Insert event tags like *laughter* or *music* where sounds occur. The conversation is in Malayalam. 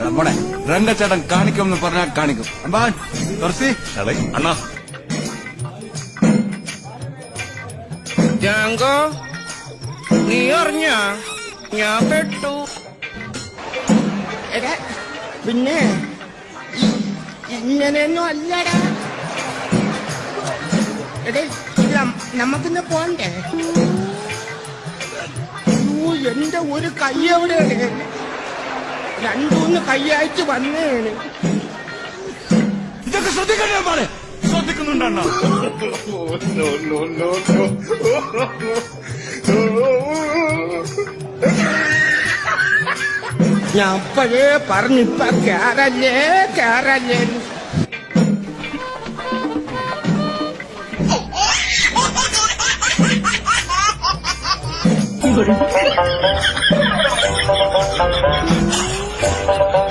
എടാ രംഗച്ചേട്ടൻ കാണിക്കും എന്ന് പറഞ്ഞാൽ കാണിക്കും. അമ്പാൻ തുറസി അണ്ണാ. ജാങ്കോ നീ അറിഞ്ഞ? ഞാൻ പെട്ടു. പിന്നെ ഇങ്ങനെയൊന്നും അല്ലടാ. എടേ ഇല്ല നമുക്കിന്ന് പോണ്ടേ? എന്റെ ഒരു കൈ എവിടെയാണ് രണ്ടൂന്ന് കൈയായിട്ട് വന്നേണ്. ഇതൊക്കെ ശ്രദ്ധിക്കണ്ടേ മാറി ശ്രദ്ധിക്കുന്നുണ്ട് ഞാൻ അപ്പോഴേ പറഞ്ഞിപ്പ കേറല്ലേ കേറല്ലേ ഇവിടെ *laughs* Thank you.